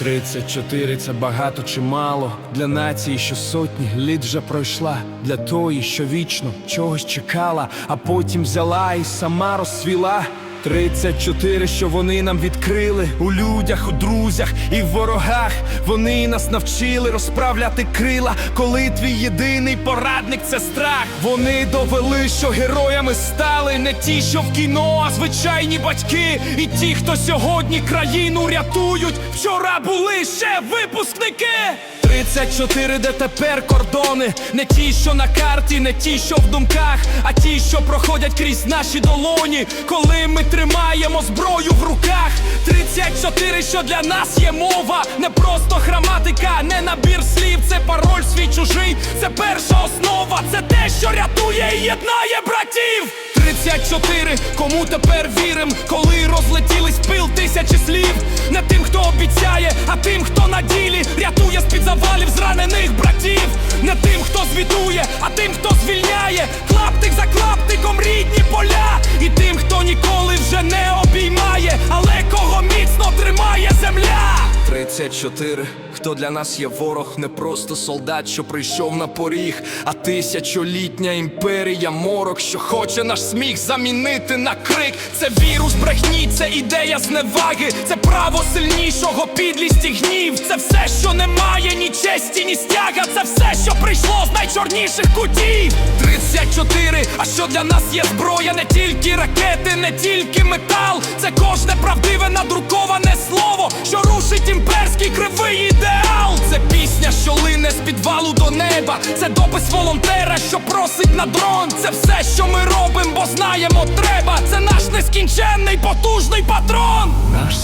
34 це багато чи мало. Для нації, що сотні літ вже пройшла, для тої, що вічно чогось чекала, а потім взяла і сама розсвіла. 34, що вони нам відкрили у людях, у друзях і в ворогах. Вони нас навчили розправляти крила, коли твій єдиний порадник це страх. Вони довели, що героями стали не ті, що в кіно, а звичайні батьки, і ті, хто сьогодні країну рятують. Вчора були ще випускники. 34, де тепер кордони, не ті, що на карті, не ті, що в думках, а ті, що проходять крізь наші долоні, коли ми тримаємо зброю в руках. 34, що для нас є мова, не просто граматика, не набір слів, це пароль свій чужий, це перша основа, це те, що рятує і єднає братів. 34, кому тепер вірим, коли розлетілись пил тисячі слів. Не тим, хто а тим, хто на ділі рятує з-під завалів зранених братів. Не тим, хто звітує, а тим, хто звільняє, клаптик за клаптиком рідні поля. І тим, хто ніколи вже не обіймає, 34, хто для нас є ворог, не просто солдат, що прийшов на поріг, а тисячолітня імперія морок, що хоче наш сміх замінити на крик. Це вірус брехні, це ідея зневаги, це право сильнішого, підлість і гнів. Це все, що не має ні честі, ні стяга. Це все, що прийшло з найчорніших кутів. 34, а що для нас є зброя, не тільки ракети, не тільки метал. Це кожне правдиве надруковане слово, до. Це допис волонтера, що просить на дрон. Це все, що ми робимо, бо знаємо, треба. Це наш нескінченний потужний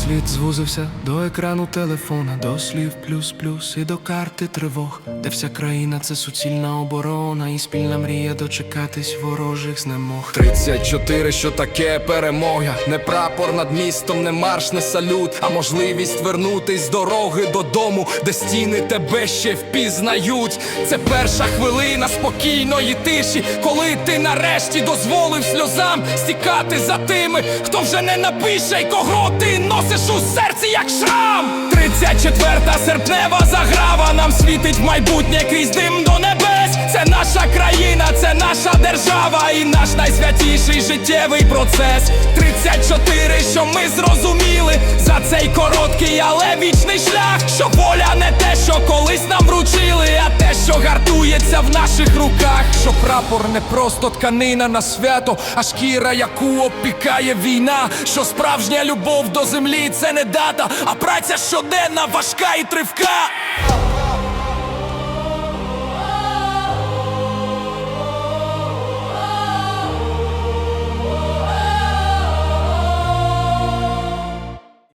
світ звузився до екрану телефона, до слів плюс-плюс і до карти тривог, де вся країна це суцільна оборона, і спільна мрія дочекатись ворожих знемог. 34, що таке перемога, не прапор над містом, не марш, не салют, а можливість вернутись з дороги додому, де стіни тебе ще впізнають. Це перша хвилина спокійної тиші, коли ти нарешті дозволив сльозам стікати за тими, хто вже не напише, й кого ти носиш у серці, як шрам. 34-та серпнева заграва нам світить в майбутнє крізь дим до небес. Це наша країна, це наша держава і наш найсвятіший життєвий процес. 34, що ми зрозуміли за цей короткий, але вічний шлях. Що воля не те, що колись нам вручили, що гартується в наших руках. Що прапор не просто тканина на свято, а шкіра, яку опікає війна. Що справжня любов до землі це не дата, а праця щоденна, важка і тривка.